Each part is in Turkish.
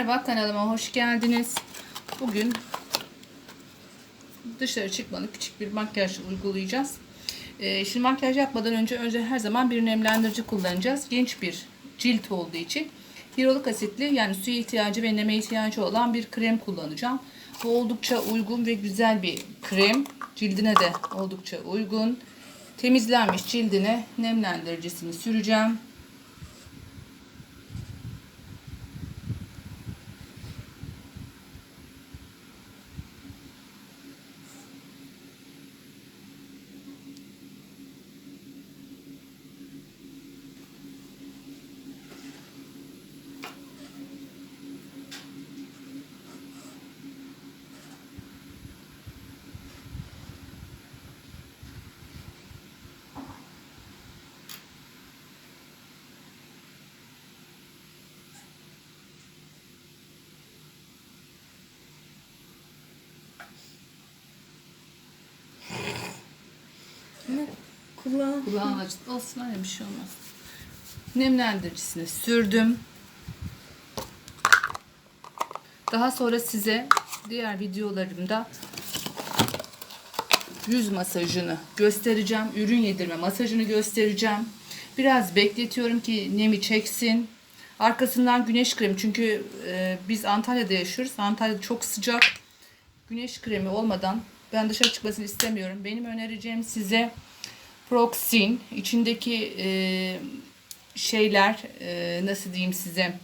Merhaba kanalıma hoş geldiniz. Bugün dışarı çıkmadan küçük bir makyaj uygulayacağız. Ee, şimdi makyaj yapmadan önce önce her zaman bir nemlendirici kullanacağız. Genç bir cilt olduğu için hyaluronik asitli yani suya ihtiyacı ve neme ihtiyacı olan bir krem kullanacağım. Bu oldukça uygun ve güzel bir krem. Cildine de oldukça uygun. Temizlenmiş cildine nemlendiricisini süreceğim. Kulağım. Kulağın acıtı olsun öyle bir şey olmaz. Nemlendiricisini sürdüm. Daha sonra size diğer videolarımda yüz masajını göstereceğim. Ürün yedirme masajını göstereceğim. Biraz bekletiyorum ki nemi çeksin. Arkasından güneş kremi çünkü e, biz Antalya'da yaşıyoruz. Antalya'da çok sıcak. Güneş kremi olmadan ben dışarı çıkmasını istemiyorum. Benim önereceğim size Proxin içindeki e, şeyler e, nasıl diyeyim size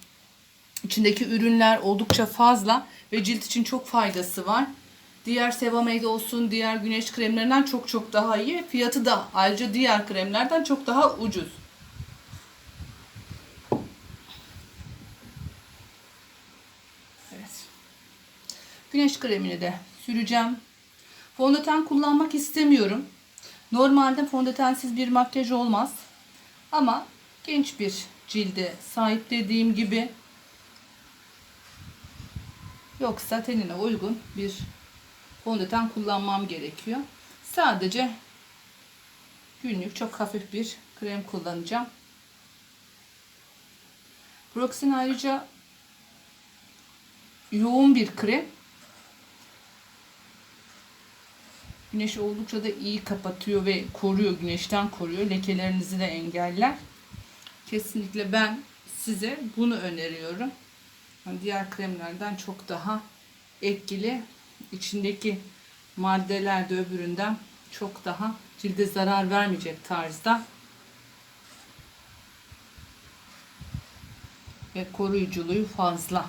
içindeki ürünler oldukça fazla ve cilt için çok faydası var. Diğer Sevamade olsun, diğer güneş kremlerinden çok çok daha iyi. Fiyatı da ayrıca diğer kremlerden çok daha ucuz. Evet. Güneş kremini de süreceğim. Fondöten kullanmak istemiyorum. Normalde fondötensiz bir makyaj olmaz. Ama genç bir cilde sahip dediğim gibi yoksa tenine uygun bir fondöten kullanmam gerekiyor. Sadece günlük çok hafif bir krem kullanacağım. Proxin ayrıca yoğun bir krem. Güneş oldukça da iyi kapatıyor ve koruyor. Güneşten koruyor. Lekelerinizi de engeller. Kesinlikle ben size bunu öneriyorum. Diğer kremlerden çok daha etkili. İçindeki maddeler de öbüründen çok daha cilde zarar vermeyecek tarzda. Ve koruyuculuğu fazla.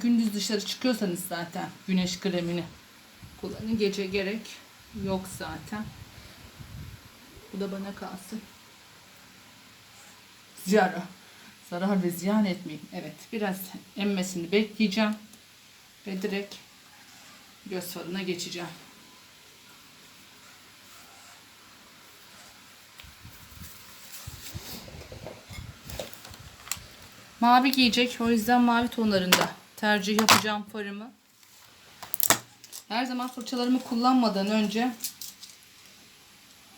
Gündüz dışarı çıkıyorsanız zaten güneş kremini kullanın. Gece gerek yok zaten. Bu da bana kalsın. Zarar. Zarar ve ziyan etmeyin. Evet biraz emmesini bekleyeceğim. Ve direkt göz farına geçeceğim. Mavi giyecek. O yüzden mavi tonlarında tercih yapacağım farımı. Her zaman fırçalarımı kullanmadan önce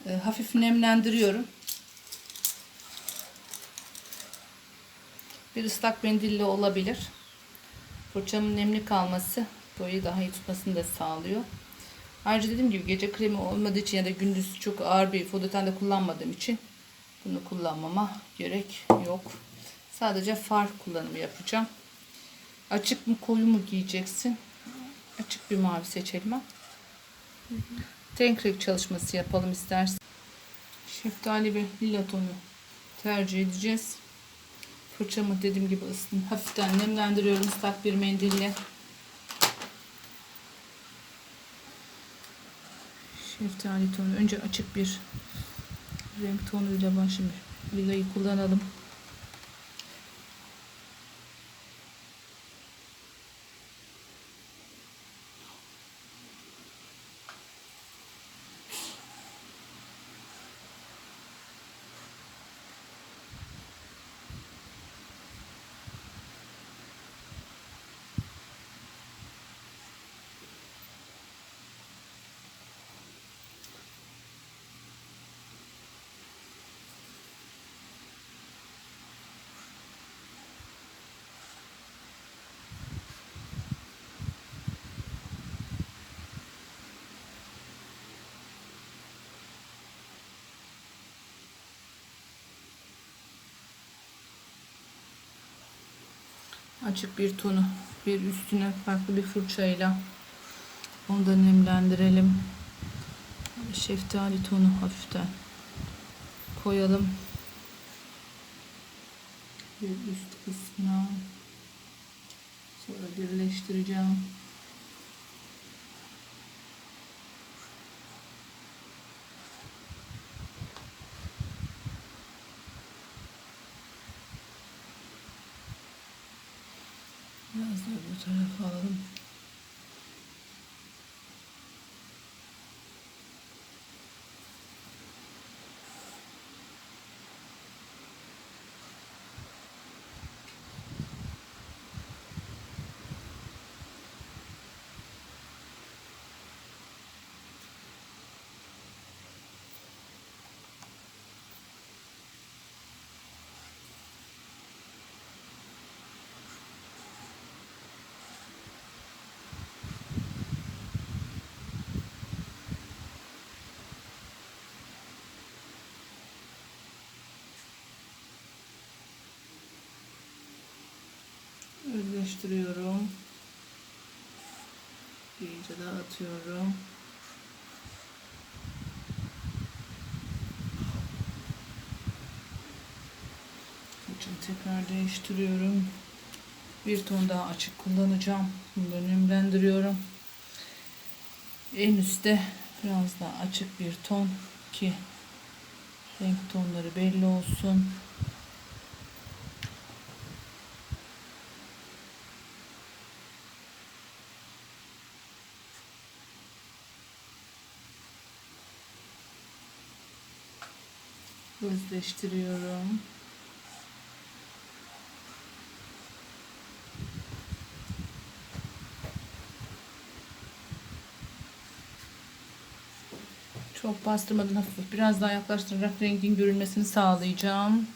e, hafif nemlendiriyorum. Bir ıslak mendille olabilir. Fırçamın nemli kalması boyu daha iyi tutmasını da sağlıyor. Ayrıca dediğim gibi gece kremi olmadığı için ya da gündüz çok ağır bir fondöten de kullanmadığım için bunu kullanmama gerek yok. Sadece far kullanımı yapacağım. Açık mı koyu mu giyeceksin? Açık bir mavi seçelim. ha. Renk renk çalışması yapalım istersen. Şeftali ve lila tonu tercih edeceğiz. Fırçamı dediğim gibi ısın. Hafiften nemlendiriyorum ıslak bir mendille. Şeftali tonu. Önce açık bir renk tonuyla başlayalım. Lilayı kullanalım. Açık bir tonu bir üstüne farklı bir fırçayla onu da nemlendirelim. Şeftali tonu hafiften koyalım. Bir üst kısmına sonra birleştireceğim. Biraz da bu Özleştiriyorum. İyice dağıtıyorum. Için tekrar değiştiriyorum. Bir ton daha açık kullanacağım. Da nemlendiriyorum. En üstte biraz daha açık bir ton ki renk tonları belli olsun. Özleştiriyorum. Çok bastırmadan hafif biraz daha yaklaştırarak rengin görünmesini sağlayacağım.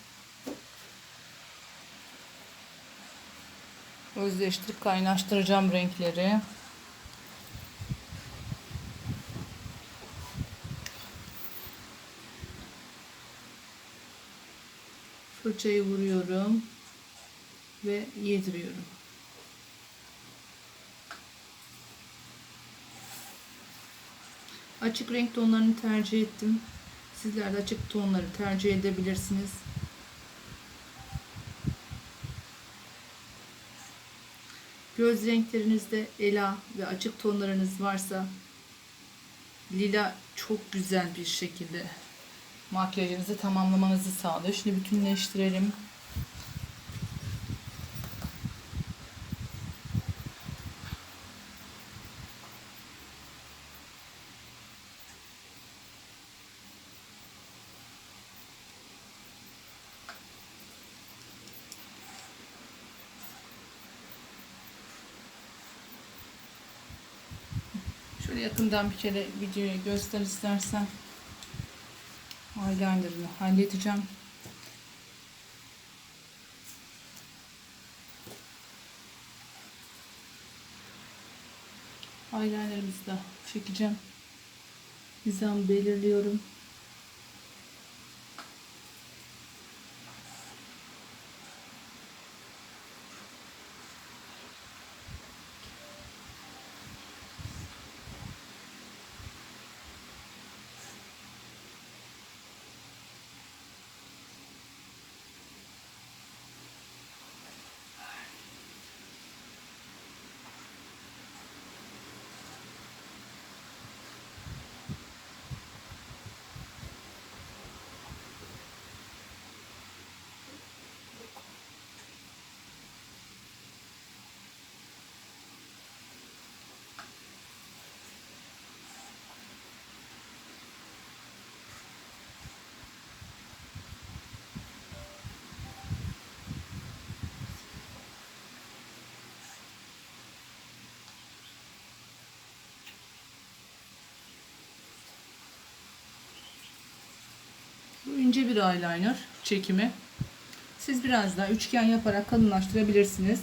Özleştirip kaynaştıracağım renkleri. Fırçayı vuruyorum ve yediriyorum. Açık renk tonlarını tercih ettim. Sizler de açık tonları tercih edebilirsiniz. Göz renklerinizde ela ve açık tonlarınız varsa lila çok güzel bir şekilde makyajınızı tamamlamanızı sağlıyor. Şimdi bütünleştirelim. Şöyle yakından bir kere videoyu göster istersen. Eyeliner'ını halledeceğim. Eyeliner'ımızı da çekeceğim. Hizam belirliyorum. Bu ince bir eyeliner çekimi. Siz biraz daha üçgen yaparak kalınlaştırabilirsiniz.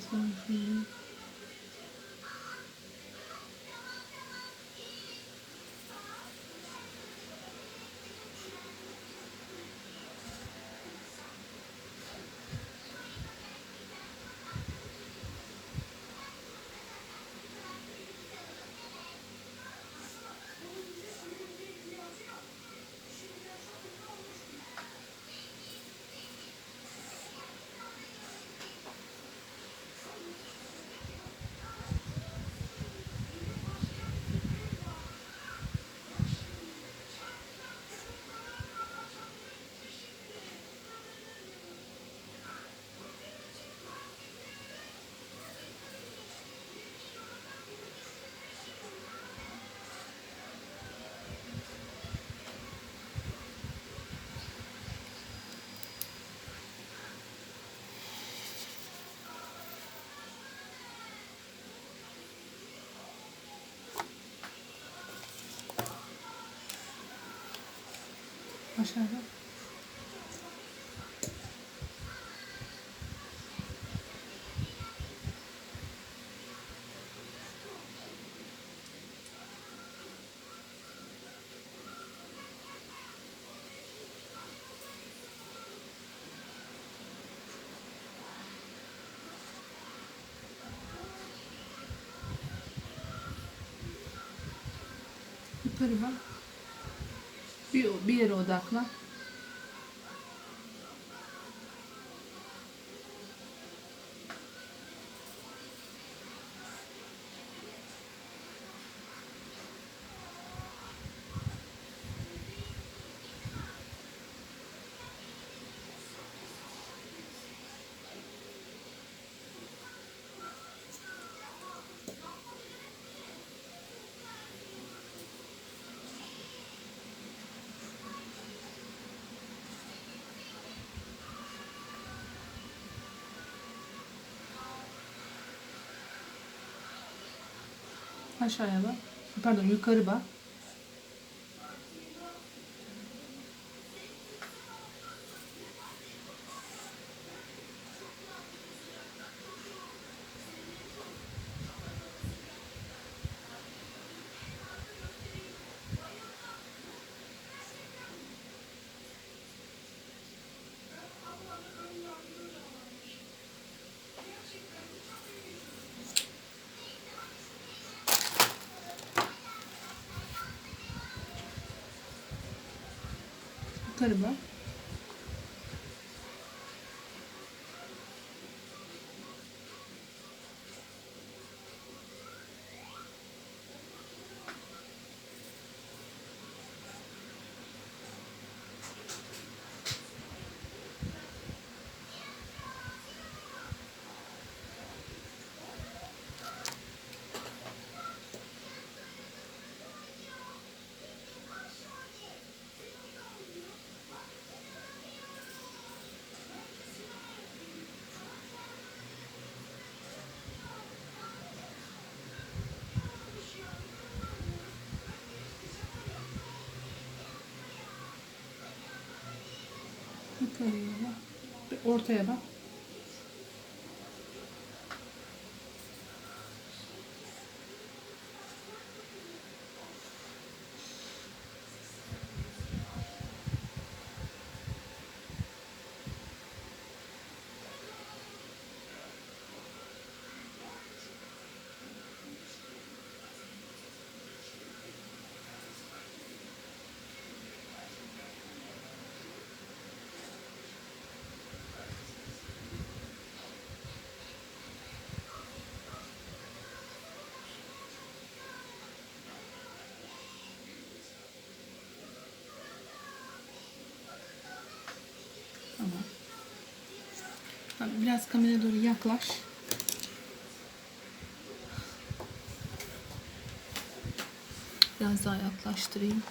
Biraz Aşağıda. Yukarı bak. Bir, bir yere odaklan. Aşağıya bak. Pardon yukarı bak. Yukarı Bir ortaya bak. Biraz kameraya doğru yaklaş. Biraz daha yaklaştırayım.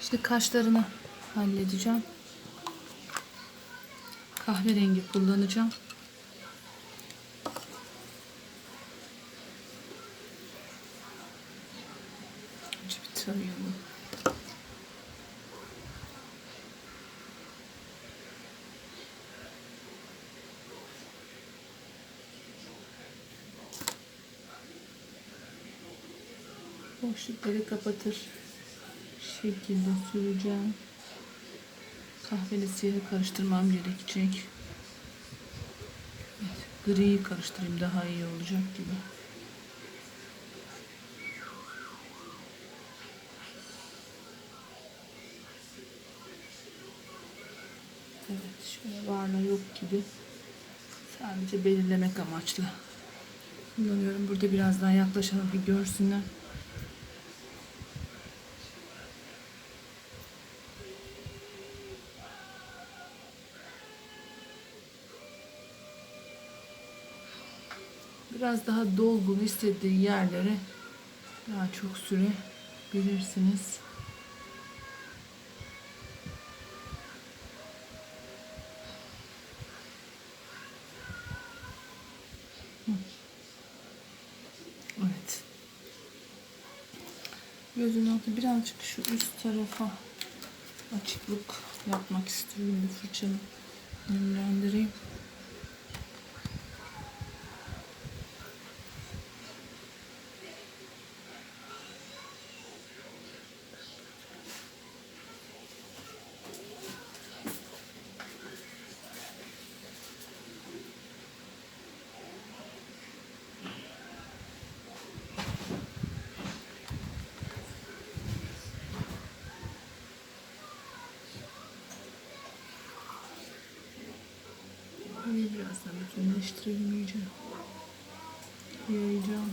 Şimdi kaşlarını halledeceğim. Kahverengi kullanacağım. Önce bir boşlukları kapatır şekilde süreceğim. Kahveli siyahı karıştırmam gerekecek. Evet, griyi karıştırayım daha iyi olacak gibi. Evet şöyle varla yok gibi. Sadece belirlemek amaçlı. Kullanıyorum. Burada biraz daha yaklaşalım bir görsünler. Biraz daha dolgun istediği yerlere daha çok sürebilirsiniz. Evet. Gözün altı birazcık şu üst tarafa açıklık yapmak istiyorum. Bir fırçamı nemlendireyim. Burayı biraz daha bütünleştirelim iyice. Yayacağım.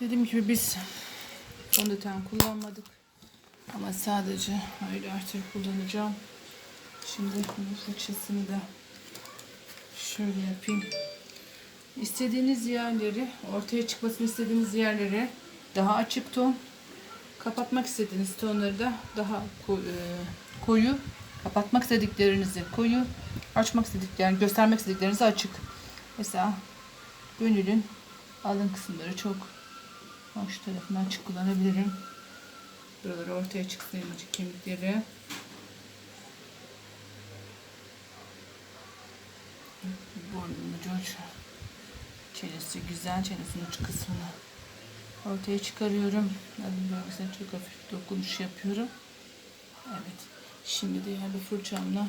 Dediğim gibi biz fondöten kullanmadık. Ama sadece highlighter kullanacağım. Şimdi bunun fırçasını da şöyle yapayım. İstediğiniz yerleri, ortaya çıkmasını istediğiniz yerleri daha açık ton, kapatmak istediğiniz tonları da daha e, koyu, kapatmak istediklerinizi koyu, açmak istediklerini, göstermek istediklerinizi açık. Mesela gönülün alın kısımları çok Hoş tarafını açık kullanabilirim. Buraları ortaya çıksın elmacık kemikleri. Burnunu coç. Çenesi güzel. Çenesinin uç kısmını ortaya çıkarıyorum. Alın bölgesine çok hafif dokunuş yapıyorum. Evet. Şimdi diğer bir fırçamla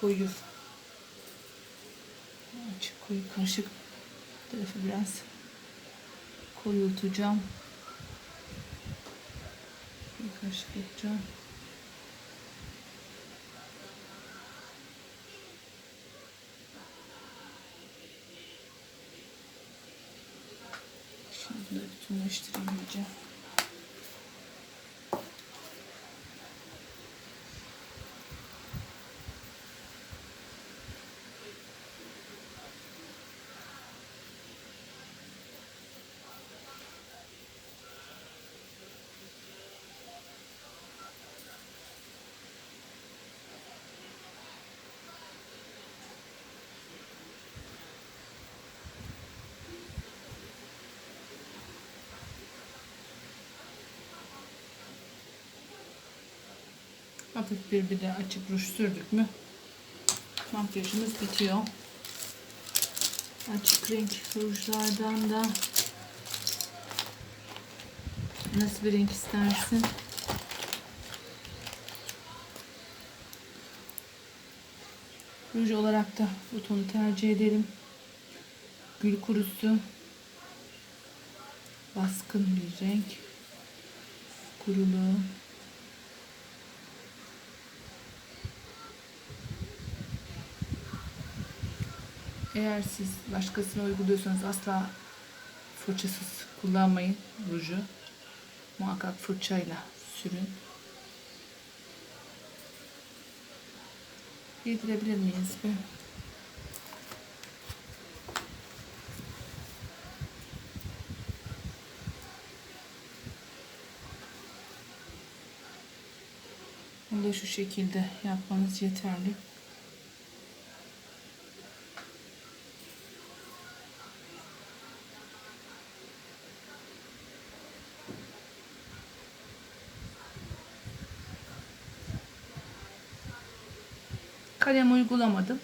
koyu açık koyu karışık tarafı biraz koyultacağım. Bir kaşık yapacağım. Şimdi de bütünleştireyim iyice. Hafif bir bir de açık ruj sürdük mü makyajımız bitiyor. Açık renk rujlardan da nasıl bir renk istersin? Ruj olarak da bu tonu tercih ederim. Gül kurusu baskın bir renk. Kurulu Eğer siz başkasına uyguluyorsanız asla fırçasız kullanmayın ruju. Muhakkak fırçayla sürün. Yedirebilir miyiz be? Bunu da şu şekilde yapmanız yeterli. Uygulamadım.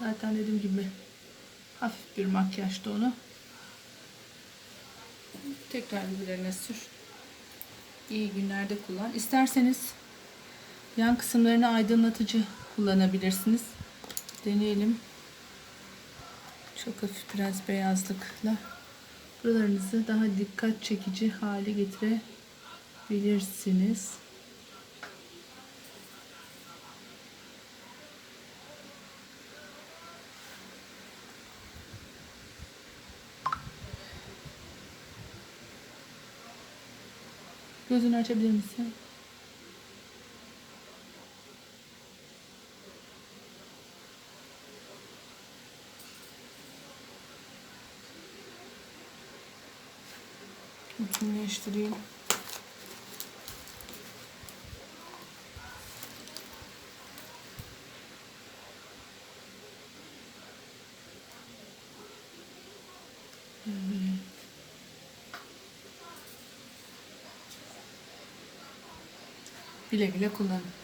Zaten dediğim gibi hafif bir makyajdı onu. Tekrar birbirlerine sür. İyi günlerde kullan. İsterseniz yan kısımlarına aydınlatıcı kullanabilirsiniz. Deneyelim. Çok hafif biraz beyazlıkla buralarınızı daha dikkat çekici hale getirebilirsiniz. Gözünü açabilir misin? Bütünleştireyim. Güle güle kullanın.